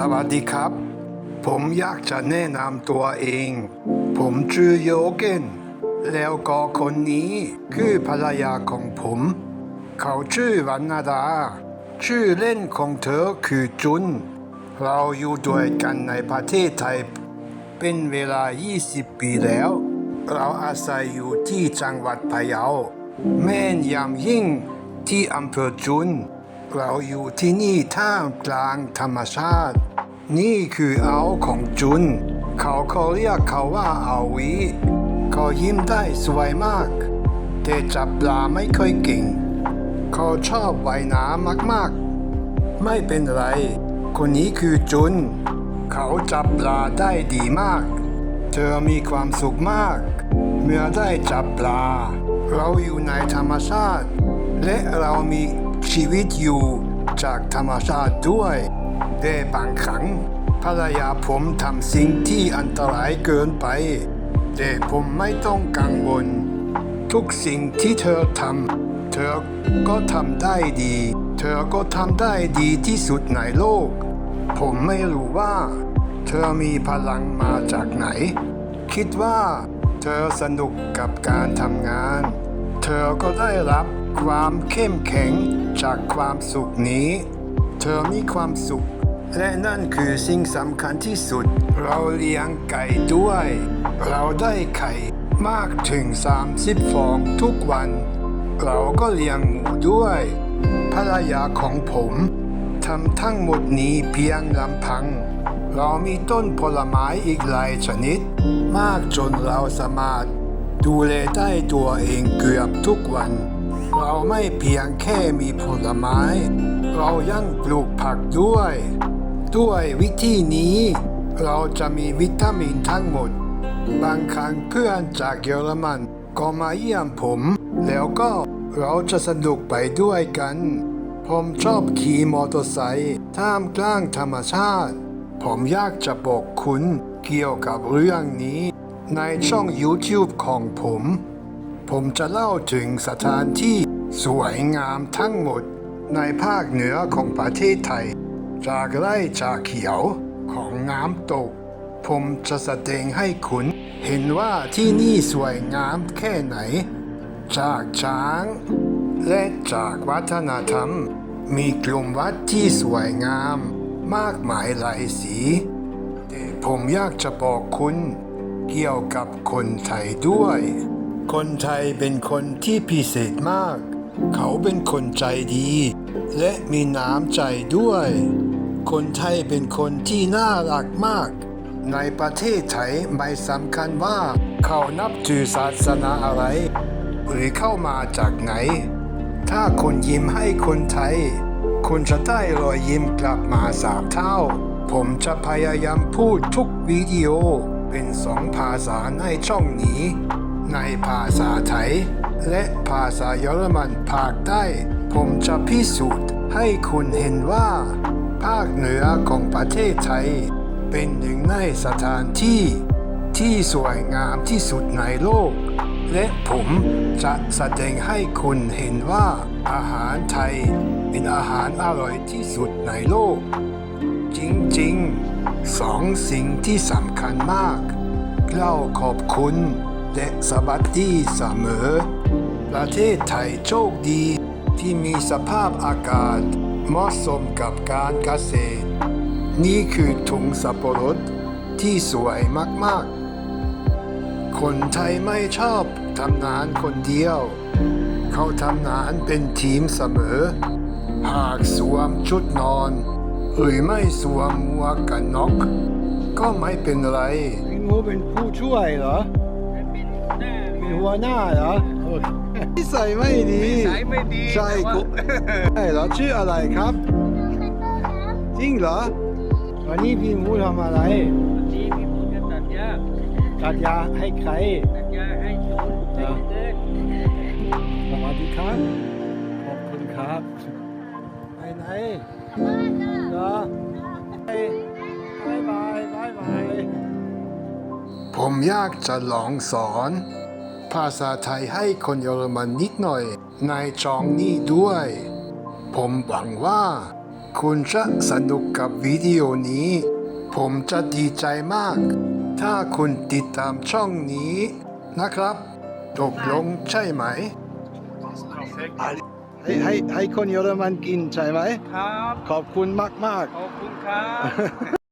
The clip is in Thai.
สวัสดีครับ ผมอยากจะแนะนำตัวเอง ผมชื่อโยเกนแล้วก็คนนี้คือภรรยาของผม เขาชื่อวันนาดา ชื่อเล่นของเธอคือจุน เราอยู่ด้วยกันในประเทศไทย เป็นเวลา 20 ปีแล้ว เราอาศัยอยู่ที่จังหวัดพะเยาแม่นยำยิ่งที่อำเภอจุน เราอยู่ที่นี่ท่ามกลางธรรมชาติ นี่คือเอาของจุน เขาเขาเรียกเขาว่าอาวีเขายิ้มได้สวยมาก แต่จับปลาไม่ค่อยเก่ง เขาชอบว่ายน้ำมากๆ ไม่เป็นไร คนนี้คือจุน เขาจับปลาได้ดีมาก เธอมีความสุขมาก เมื่อได้จับปลา เราอยู่ในธรรมชาติ และเรามี ชีวิตอยู่จากธรรมชาติด้วยแต่บางครั้งภรรยาผมทำสิ่งที่อันตรายเกินไป แต่ผมไม่ต้องกังวล ทุกสิ่งที่เธอทำเธอก็ทำได้ดี เธอก็ทำได้ดีที่สุดในโลก ผมไม่รู้ว่า เธอมีพลังมาจากไหน คิดว่า เธอสนุกกับการทำงาน เธอก็ได้รับ ความเข้มแข็งจากความสุขนี้ เธอมีความสุข และนั่นคือสิ่งสำคัญที่สุด เราเลี้ยงไก่ด้วย เราได้ไข่มากถึง 30 ฟองทุกวัน เราก็เลี้ยงหมูด้วย ภรรยาของผมทำทั้งหมดนี้เพียงลำพัง เรามีต้นผลไม้อีกหลายชนิด มากจนเราสามารถดูแลได้ตัวเองเกือบทุกวัน เราไม่เพียงแค่มีผลไม้ เรายังปลูกผักด้วย ด้วยวิธีนี้ เราจะมีวิตามินทั้งหมด บางครั้งเพื่อนจากเยอรมันก็มาเยี่ยมผม แล้วก็เราจะสนุกไปด้วยกัน ผมชอบขี่มอเตอร์ไซค์ท่ามกลางธรรมชาติ ผมอยากจะบอกคุณเกี่ยวกับเรื่องนี้ ในช่อง YouTube ของผม ผมจะเล่าถึงสถานที่สวยงามทั้งหมดในภาคเหนือของประเทศไทย จากไร่จากเขียวของน้ำตก ผมจะแสดงให้คุณเห็นว่าที่นี่สวยงามแค่ไหน จากช้าง และจากวัฒนธรรม มีกลุ่มวัดที่สวยงาม มากมายหลายสีแต่ผมอยากจะบอกคุณเกี่ยวกับคนไทยด้วย คนไทยเป็นคนที่พิเศษมาก เขาเป็นคนใจดี และมีน้ำใจด้วย คนไทยเป็นคนที่น่ารักมาก ในประเทศไทยไม่สำคัญว่าเขานับถือศาสนาอะไร หรือเข้ามาจากไหน ถ้าคุณยิ้มให้คนไทยคุณจะได้รอยยิ้มกลับมาสามเท่า ผมจะพยายามพูดทุกวิดีโอเป็นสองภาษาในช่องนี้ ในภาษาไทย และภาษาเยอรมันภาคใต้ ผมจะพิสูจน์ให้คุณเห็นว่า ภาคเหนือของประเทศไทย เป็นหนึ่งในสถานที่ ที่สวยงามที่สุดในโลก และผมจะแสดงให้คุณเห็นว่าอาหารไทยเป็นอาหารอร่อยที่สุดในโลก จริงๆสองสิ่งที่สำคัญมาก เล่าขอบคุณ และสวัสดีเสมอ ประเทศไทยโชคดีที่มีสภาพอากาศเหมาะสมกับการเกษตร นี่คือถุงสับปะรดที่สวยมากๆ คนไทยไม่ชอบทำงานคนเดียว เขาทำงานเป็นทีมเสมอ หากสวมชุดนอนหรือไม่สวมหมวกกันน็อกก็ไม่เป็นไรพี่งูเป็นผู้ช่วยเหรอ เป็นหัวหน้าเหรอโอเคนิสัยไม่ดีนิสัยไม่ดีใช่แต่ว่ากูใช่เหรอชื่ออะไรครับ จริงเหรอ วันนี้พี่หมูทำอะไร วันนี้พี่พูดจะตัดยาตัดยาให้ใคร ตัดยาให้ชนให้เดินสวัสดีครับ ขอบคุณครับ ไปไหนเหรอ ผมอยากจะลองสอน ภาษาไทยให้คนเยอรมันนิดหน่อย ในจองนี้ด้วย ผมหวังว่า คุณจะสนุกกับวิดีโอนี้ ผมจะดีใจมาก ถ้าคุณติดตามช่องนี้นะครับตกลงใช่ไหม ให้ให้ให้คนเยอรมันกินใช่ไหม ครับ ขอบคุณมากขอบคุณครับ